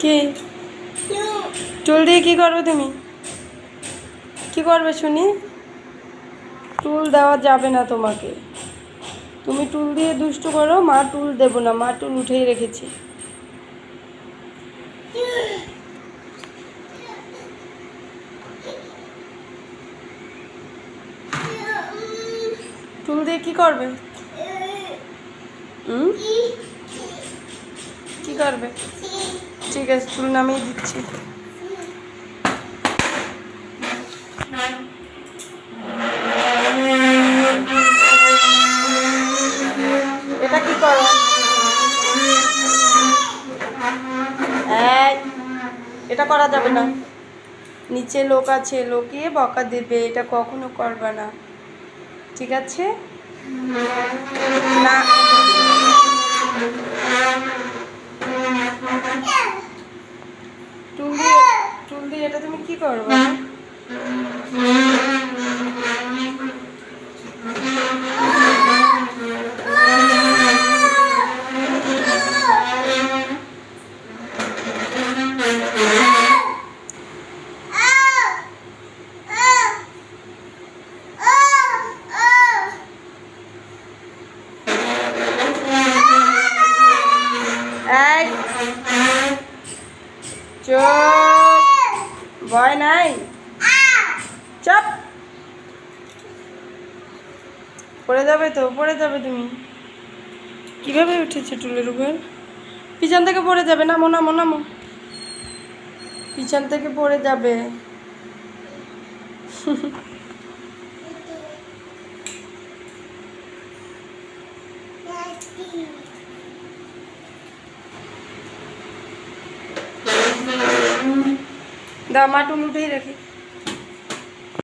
কি? চুল দিয়ে কি করবে তুমি? কি করবে শুনি? টুল দেওয়া যাবে না তোমাকে। তুমি টুল দিয়ে দুষ্ট করো, মা টুল দেবো না, মা টুল উঠেই রেখেছি। টুল দিয়ে কি করবে? কি করবে? ঠিক আছে, চুল নামিয়ে দিচ্ছি। এটা কি করো? এটা করা যাবে না। নিচে লোক আছে, লোকে বকা দেবে, এটা কখনো করবে না। ঠিক আছে না টুল দিয়ে টুল দিয়ে এটা তুমি কি করবে চুপ। ভয় নাই? চপ। পড়ে যাবে তো, পড়ে যাবে তুমি। কীভাবে উঠেছে টুলের উপর? পিছন থেকে পড়ে যাবে, নামো নামো নামো। পিছন থেকে পড়ে যাবে। দাও মা টুল উঠেই রাখি